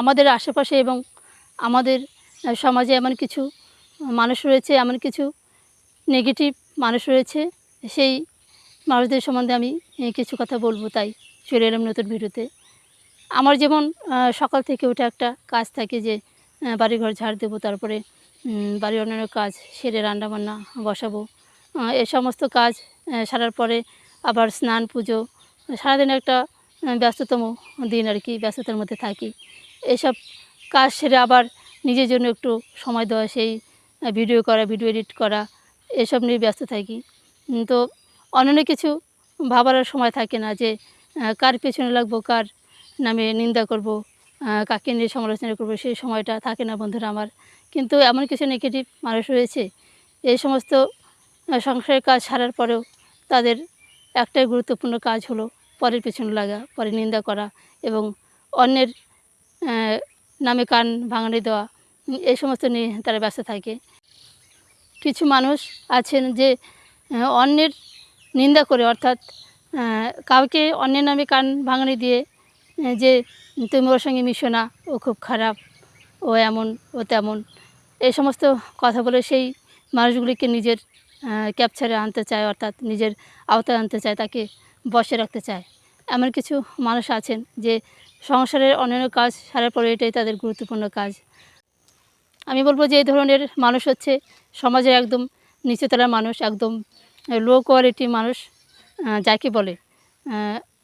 আমাদের আশেপাশে এবং আমাদের সমাজে এমন কিছু মানুষ রয়েছে, এমন কিছু নেগেটিভ মানুষ রয়েছে, সেই মানুষদের সম্বন্ধে আমি কিছু কথা বলব তাই, চলে এলাম নতুন ভিডিওতে। আমার যেমন সকাল থেকে উঠে একটা কাজ থাকে যে বাড়িঘর ঝাড় দেবো, তারপরে বাড়ির অন্যান্য কাজ, সেরে রান্নাবান্না বসাবো এ সমস্ত কাজ সারার পরে আবার স্নান, পুজো সারাদিন একটা ব্যস্ততম দিন আর কি, ব্যস্ততার মধ্যে থাকি। এসব কাজ সেরে আবার নিজের জন্য একটু সময় দেওয়া, সেই ভিডিও করা ভিডিও এডিট করা, এসব নিয়ে ব্যস্ত থাকি। তো অন্যান্য কিছু ভাবার সময় থাকে না যে কার পেছনে লাগবো, কার নামে নিন্দা করব কাকে নিয়ে সমালোচনা করব, সেই সময়টা থাকে না বন্ধুরা আমার। কিন্তু এমন কিছু নেগেটিভ মানুষ রয়েছে, এই সমস্ত সংসারের কাজ সারার পরেও তাদের একটাই গুরুত্বপূর্ণ কাজ হলো পরের পেছনে লাগা, পরে নিন্দা করা এবং অন্যের নামে কান ভাঙানি দেওয়া এই সমস্ত নিয়ে তারা ব্যস্ত থাকে। কিছু মানুষ আছেন যে অন্যের নিন্দা করে, অর্থাৎ কাউকে অন্যের নামে কান ভাঙানি দিয়ে যে, তুমি ওর সঙ্গে মিশো না, ও খুব খারাপ, ও এমন, ও তেমন। এই সমস্ত কথা বলে সেই মানুষগুলিকে নিজের ক্যাপচারে আনতে চায়, অর্থাৎ নিজের আওতায় আনতে চায়, তাকে বসে রাখতে চায়। এমন কিছু মানুষ আছেন যে সংসারের অন্যান্য কাজ সারার পরে এটাই তাদের গুরুত্বপূর্ণ কাজ। আমি বলব যে এই ধরনের মানুষ হচ্ছে সমাজের একদম নিচুতলার মানুষ, একদম লো কোয়ালিটি মানুষ যাকে বলে।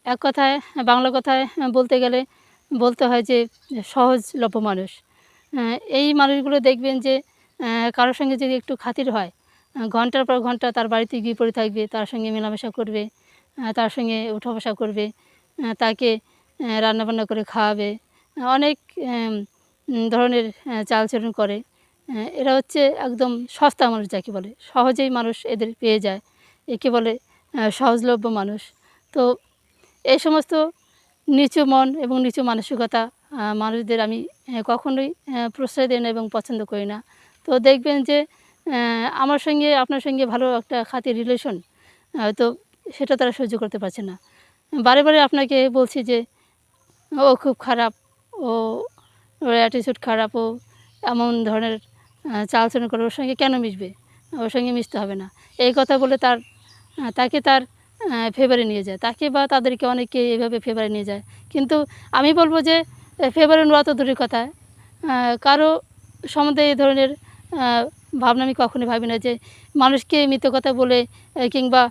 এক কথায়, বাংলা কথায় বলতে গেলে বলতে হয় যে সহজলভ্য মানুষ। এই মানুষগুলো দেখবেন যে কারোর সঙ্গে যদি একটু খাতির হয় ঘণ্টার পর ঘণ্টা তার বাড়িতে গিয়ে পড়ে থাকবে, তার সঙ্গে মেলামেশা করবে তার সঙ্গে উঠা বসা করবে তাকে রান্নাবান্না করে খাওয়াবে। অনেক ধরনের চালচরণ করে। এরা হচ্ছে একদম সস্তা মানুষ যাকে বলে। সহজেই মানুষ এদের পেয়ে যায়। একে বলে সহজলভ্য মানুষ। তো এই সমস্ত নিচু মন এবং নিচু মানসিকতা মানুষদের আমি কখনোই প্রশ্রয় দিই না এবং পছন্দ করি না। তো দেখবেন যে আমার সঙ্গে, আপনার সঙ্গে ভালো একটা খাতির রিলেশন তো সেটা তারা সহ্য করতে পারছে না। বারে বারে আপনাকে বলছি যে ও খুব খারাপ, ও ওর অ্যাটিটিউড খারাপ, ও এমন ধরনের চালচলন করে ওর সঙ্গে কেন মিশবে? ওর সঙ্গে মিশতে হবে না। এই কথা বলে তার তাকে তার ফেভারে নিয়ে যায়। তাকে বা তাদেরকে অনেকে এভাবে ফেভারে নিয়ে যায়। কিন্তু আমি বলব যে ফেভারে নেওয়া তো দূরের কথা। কারও সম্বন্ধে এই ধরনের ভাবনা আমি কখনোই ভাবি না যে, মানুষকে মিথ্যে কথা বলে কিংবা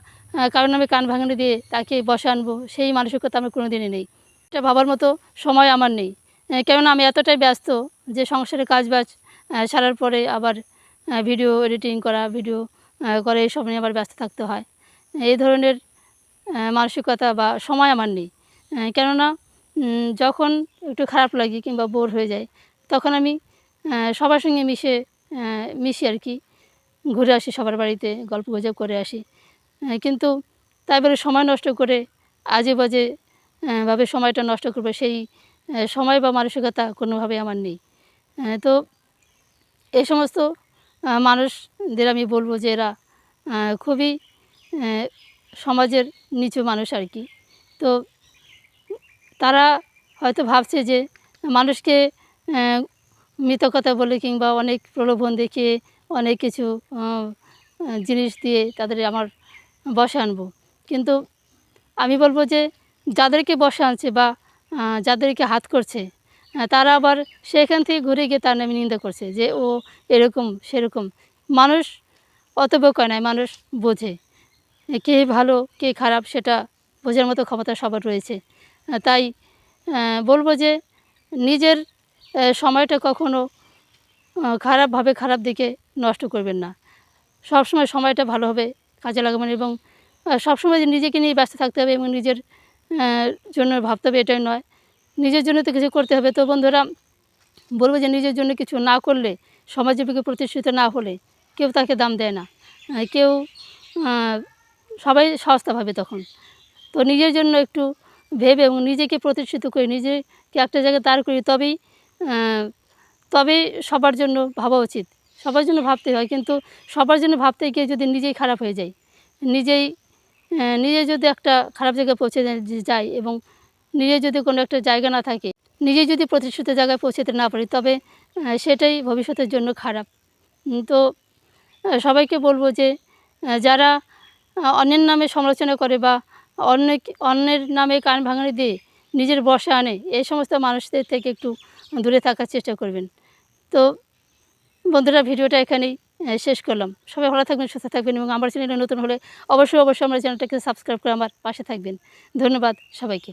কারোর নামে কান ভাঙানি দিয়ে তাকে বসে আনব, সেই মানসিকতা আমার কোনো দিনই নেই। এটা ভাবার মতো সময় আমার নেই। কেননা আমি এতটাই ব্যস্ত যে সংসারের কাজ বাজ সারার পরে আবার ভিডিও এডিটিং করা, ভিডিও করে এইসব নিয়ে আবার ব্যস্ত থাকতে হয়। এই ধরনের মানসিকতা বা সময় আমার নেই। কেননা যখন একটু খারাপ লাগে কিংবা বোর হয়ে যায়, তখন আমি সবার সঙ্গে মিশে মিশি আর কি। ঘুরে আসি সবার বাড়িতে, গল্প গুজব করে আসি। কিন্তু তাই বলে সময় নষ্ট করে আজে বাজে ভাবে সময়টা নষ্ট করবে, সেই সময় বা মানসিকতা কোনোভাবে আমার নেই। তো এই সমস্ত মানুষদের আমি বলব যে এরা খুবই সমাজের নিচু মানুষ আর কি। তো তারা হয়তো ভাবছে যে মানুষকে মিথ্যা কথা বলে কিংবা অনেক প্রলোভন দেখিয়ে অনেক কিছু জিনিস দিয়ে তাদের আমার বসে আনব। কিন্তু আমি বলব যে যাদেরকে বসে আনছে বা যাদেরকে হাত করছে তারা আবার সেখান থেকে ঘুরে গিয়ে তার নামে নিন্দা করছে যে, ও এরকম সেরকম। মানুষ অত বোকা নয় মানুষ বোঝে। কে ভালো, কে খারাপ সেটা বোঝার মতো ক্ষমতা সবার রয়েছে। তাই বলব যে নিজের সময়টা কখনো খারাপভাবে খারাপ দিকে নষ্ট করবেন না। সবসময় সময়টা ভালোভাবে কাজে লাগাবেন এবং সবসময় নিজেকে নিয়ে ব্যস্ত থাকতে হবে এবং নিজের জন্য ভাবতে হবে এটাই নয়। নিজের জন্য তো কিছু করতে হবে। তো বন্ধুরা, বলব যে নিজের জন্য কিছু না করলে সমাজের বুকে প্রতিষ্ঠিত না হলে কেউ তাকে দাম দেয় না। কেউ সবাই সস্তা ভাবে তখন। তো নিজের জন্য একটু ভেবে এবং নিজেকে প্রতিষ্ঠিত করে, নিজেকে একটা জায়গায় দাঁড় করি তবেই তবেই সবার জন্য ভাবা উচিত। সবার জন্য ভাবতে হয়। কিন্তু সবার জন্য ভাবতে গিয়ে যদি নিজেই খারাপ হয়ে যায়, নিজেই নিজে যদি একটা খারাপ জায়গায় পৌঁছে যায়- যায় এবং নিজে যদি কোনো একটা জায়গা না থাকে, নিজে যদি প্রতিষ্ঠিত জায়গায় পৌঁছতে না পারি, তবে সেটাই ভবিষ্যতের জন্য খারাপ। তো সবাইকে বলব যে যারা অন্যের নামে সমালোচনা করে বা অন্য, অন্যের নামে কান ভাঙানি দিয়ে নিজের বসে আনে, এই সমস্ত মানুষদের থেকে একটু দূরে থাকার চেষ্টা করবেন। তো, বন্ধুরা, ভিডিওটা এখানেই। শেষ করলাম। সবাই ভালো থাকবেন, সুস্থ থাকবেন এবং আমার চ্যানেলে নতুন হলে অবশ্যই অবশ্যই আমার চ্যানেলটাকে সাবস্ক্রাইব করে আমার পাশে থাকবেন। ধন্যবাদ সবাইকে।